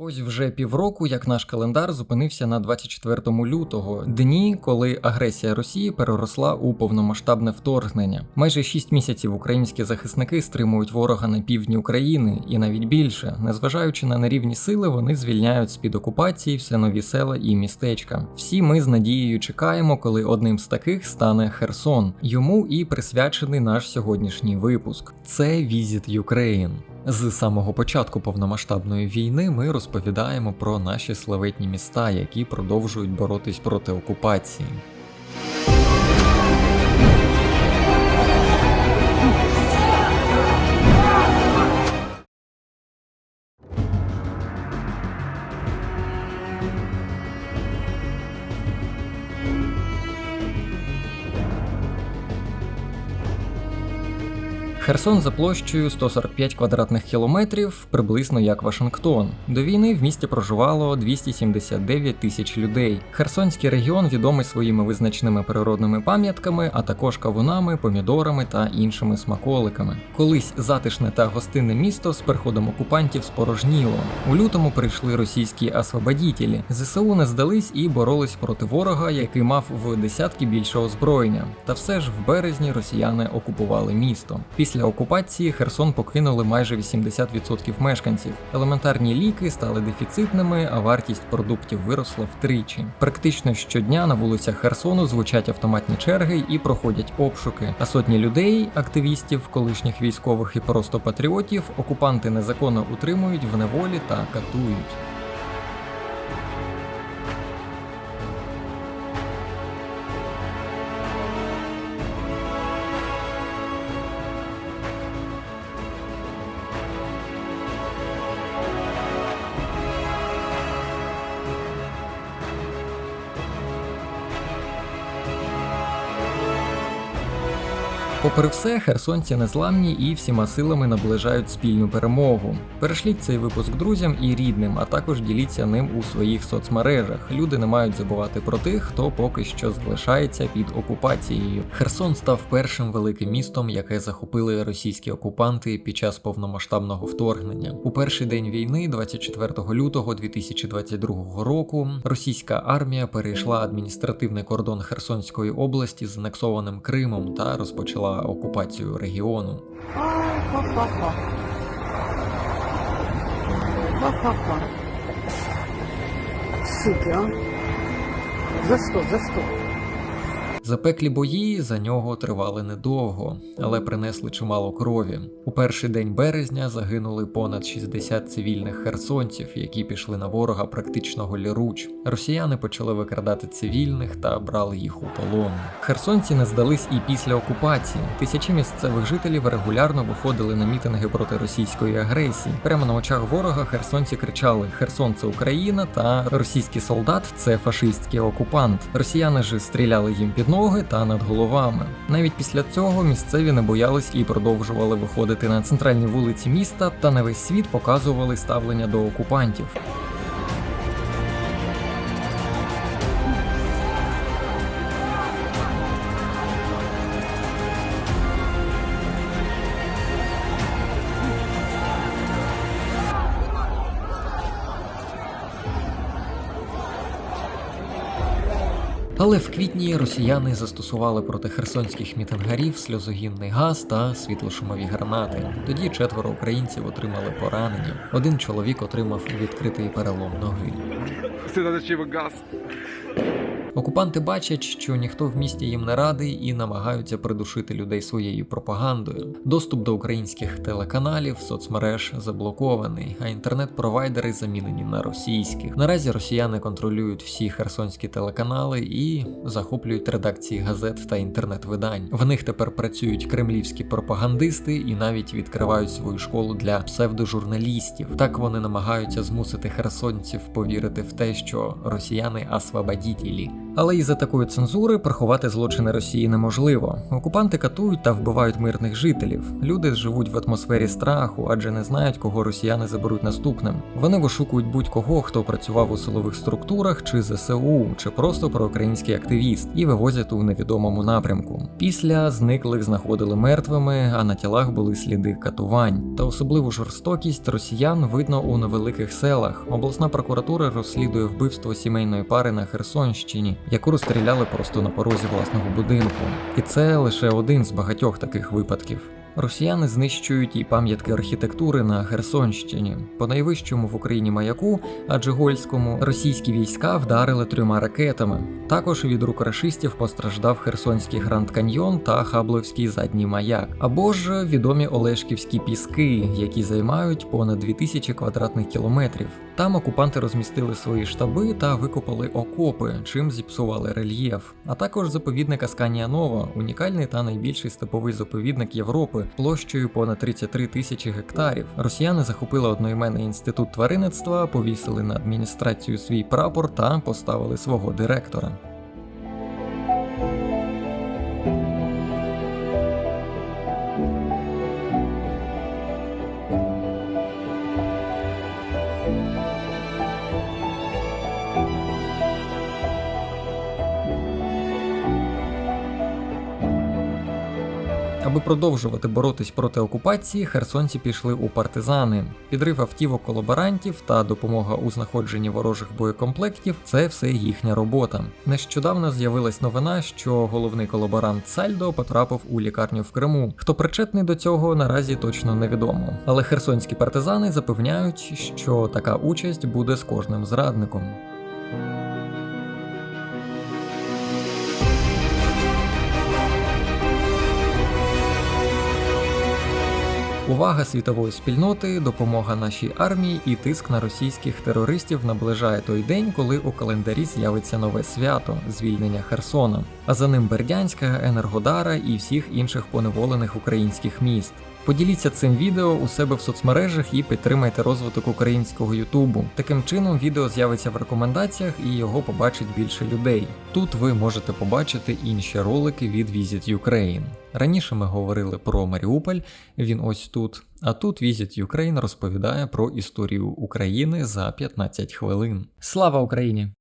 Ось вже півроку, як наш календар зупинився на 24 лютого, дні, коли агресія Росії переросла у повномасштабне вторгнення. Майже 6 місяців українські захисники стримують ворога на півдні України, і навіть більше, незважаючи на нерівні сили, вони звільняють з під окупації все нові села і містечка. Всі ми з надією чекаємо, коли одним з таких стане Херсон. Йому і присвячений наш сьогоднішній випуск. Це Visit Ukraine. З самого початку повномасштабної війни ми розповідаємо про наші славетні міста, які продовжують боротись проти окупації. Херсон за площею 145 квадратних кілометрів, приблизно як Вашингтон. До війни в місті проживало 279 тисяч людей. Херсонський регіон відомий своїми визначними природними пам'ятками, а також кавунами, помідорами та іншими смаколиками. Колись затишне та гостинне місто з приходом окупантів спорожніло. У лютому прийшли російські освободітелі. ЗСУ не здались і боролись проти ворога, який мав в десятки більше озброєння. Та все ж в березні росіяни окупували місто. Після окупації Херсон покинули майже 80% мешканців. Елементарні ліки стали дефіцитними, а вартість продуктів виросла втричі. Практично щодня на вулицях Херсону звучать автоматні черги і проходять обшуки. А сотні людей, активістів, колишніх військових і просто патріотів, окупанти незаконно утримують в неволі та катують. Попри все, херсонці незламні і всіма силами наближають спільну перемогу. Перешліть цей випуск друзям і рідним, а також діліться ним у своїх соцмережах. Люди не мають забувати про тих, хто поки що залишається під окупацією. Херсон став першим великим містом, яке захопили російські окупанти під час повномасштабного вторгнення. У перший день війни, 24 лютого 2022 року, російська армія перейшла адміністративний кордон Херсонської області з анексованим Кримом та розпочала окупацію регіону. Суки, а? За що? за что? Запеклі бої за нього тривали недовго, але принесли чимало крові. У перший день березня загинули понад 60 цивільних херсонців, які пішли на ворога практично голіруч. Росіяни почали викрадати цивільних та брали їх у полон. Херсонці не здались і після окупації. Тисячі місцевих жителів регулярно виходили на мітинги проти російської агресії. Прямо на очах ворога херсонці кричали: Херсон це Україна та російський солдат це фашистський окупант. Росіяни ж стріляли їм під ноги та над головами. Навіть після цього місцеві не боялись і продовжували виходити на центральні вулиці міста та на весь світ показували ставлення до окупантів. Але в квітні росіяни застосували проти херсонських мітингарів сльозогінний газ та світлошумові гранати. Тоді четверо українців отримали поранення. Один чоловік отримав відкритий перелом ноги. Це газ? Окупанти бачать, що ніхто в місті їм не радий і намагаються придушити людей своєю пропагандою. Доступ до українських телеканалів, соцмереж заблокований, а інтернет-провайдери замінені на російських. Наразі росіяни контролюють всі херсонські телеканали і захоплюють редакції газет та інтернет-видань. В них тепер працюють кремлівські пропагандисти і навіть відкривають свою школу для псевдожурналістів. Так вони намагаються змусити херсонців повірити в те, що росіяни освободітелі. Але із-за такої цензури приховати злочини Росії неможливо. Окупанти катують та вбивають мирних жителів. Люди живуть в атмосфері страху, адже не знають, кого росіяни заберуть наступним. Вони вишукують будь-кого, хто працював у силових структурах чи ЗСУ, чи просто проукраїнський активіст, і вивозять у невідомому напрямку. Після зниклих знаходили мертвими, а на тілах були сліди катувань. Та особливу жорстокість росіян видно у невеликих селах. Обласна прокуратура розслідує вбивство сімейної пари на Херсонщині, яку розстріляли просто на порозі власного будинку. І це лише один з багатьох таких випадків. Росіяни знищують і пам'ятки архітектури на Херсонщині. По найвищому в Україні маяку, Аджигольському, російські війська вдарили трьома ракетами. Також від рук рашистів постраждав Херсонський Гранд Каньйон та Хабловський задній маяк, або ж відомі Олешківські піски, які займають понад 2000 квадратних кілометрів. Там окупанти розмістили свої штаби та викопали окопи, чим зіпсували рельєф. А також заповідник Асканія Нова, унікальний та найбільший степовий заповідник Європи площею понад 33 тисячі гектарів. Росіяни захопили одноіменний інститут тваринництва, повісили на адміністрацію свій прапор та поставили свого директора. Аби продовжувати боротись проти окупації, херсонці пішли у партизани. Підрив автівок колаборантів та допомога у знаходженні ворожих боєкомплектів це все їхня робота. Нещодавно з'явилась новина, що головний колаборант Сальдо потрапив у лікарню в Криму. Хто причетний до цього, наразі точно невідомо. Але херсонські партизани запевняють, що така участь буде з кожним зрадником. Увага світової спільноти, допомога нашій армії і тиск на російських терористів наближає той день, коли у календарі з'явиться нове свято звільнення Херсона, а за ним Бердянська, Енергодара і всіх інших поневолених українських міст. Поділіться цим відео у себе в соцмережах і підтримайте розвиток українського Ютубу. Таким чином відео з'явиться в рекомендаціях і його побачить більше людей. Тут ви можете побачити інші ролики від Visit Ukraine. Раніше ми говорили про Маріуполь, він ось тут. А тут Visit Ukraine розповідає про історію України за 15 хвилин. Слава Україні!